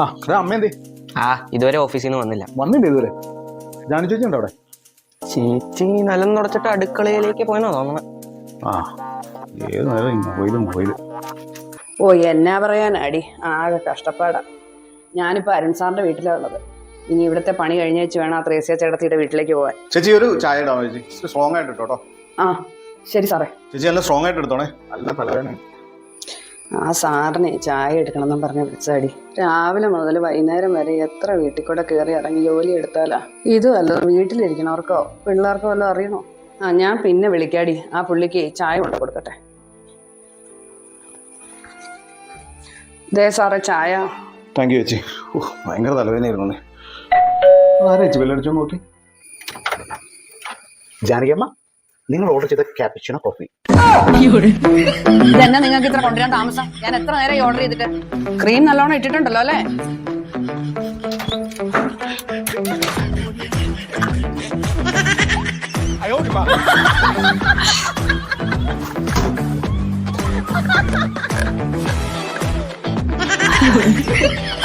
ആ എടാ അമ്മ എന്തേ? ആ ഇതുവരെ ഓഫീസിൽ നിന്ന് വന്നില്ല. വന്നില്ല ഇതുവരെ? ജാനു ചേച്ചി ഉണ്ടോ അവിടെ ചേച്ചി നിലം തുടച്ചിട്ട് അടുക്കളയിലേക്ക് പോയെന്നാ തോന്നണേ. ആ ഏത് നേരം ഈ മൊബൈൽ മൊബൈൽ. ഓ എന്നാ പറയാനാടി? ആകെ കഷ്ടപ്പാടാ. ഞാനിപ്പോ അരുൺ സാറിന്റെ വീട്ടിലാണ് ഉള്ളത്. ഇനി ഇവിടുത്തെ പണി കഴിഞ്ഞ വെച്ച് വേണം ആ ത്രേസ്യ ചേട്ടത്തിയുടെ വീട്ടിലേക്ക് പോവാൻ. ചേച്ചി ഒരു ചായ ഇടാമോ ചേച്ചി? സ്ട്രോങ് ആയിട്ട് ഇട്ടോ. ആ ശരി സാറേ. ചേച്ചി നല്ല സ്ട്രോങ് ആയിട്ട് എടുത്തോണേ. നല്ല തലവേദന ആ സാറിനെ ചായ എടുക്കണം എന്നും പറഞ്ഞ് വിളിച്ചാടി രാവിലെ മുതൽ വൈകുന്നേരം വരെ എത്ര വീട്ടിൽ കൂടെ കയറി ഇറങ്ങി ജോലി എടുത്താലാ? ഇതുമല്ലോ വീട്ടിലിരിക്കണവർക്കോ? പിള്ളേർക്കോ വല്ലതും അറിയണോ? ആ ഞാൻ പിന്നെ വിളിക്കാടി. ആ പുള്ളിക്ക് ചായ കൊണ്ട് കൊടുക്കട്ടെ. ദേ സാറേ ചായ. താങ്ക് യു ചേച്ചി. ഭയങ്കര തലവേദനയായിരുന്നു ആരാ നോക്കി ജാനകിയമ്മ? നിങ്ങൾ ഓർഡർ ചെയ്ത ക്യാപിച്ചിനോ കോഫി ഇതെന്നെ നിങ്ങൾക്ക് ഇത്ര കൊണ്ടുവരാൻ താമസം? ഞാൻ എത്ര നേരം ഓർഡർ ചെയ്തിട്ട്? ക്രീം നല്ലോണം ഇട്ടിട്ടുണ്ടല്ലോ അല്ലേ?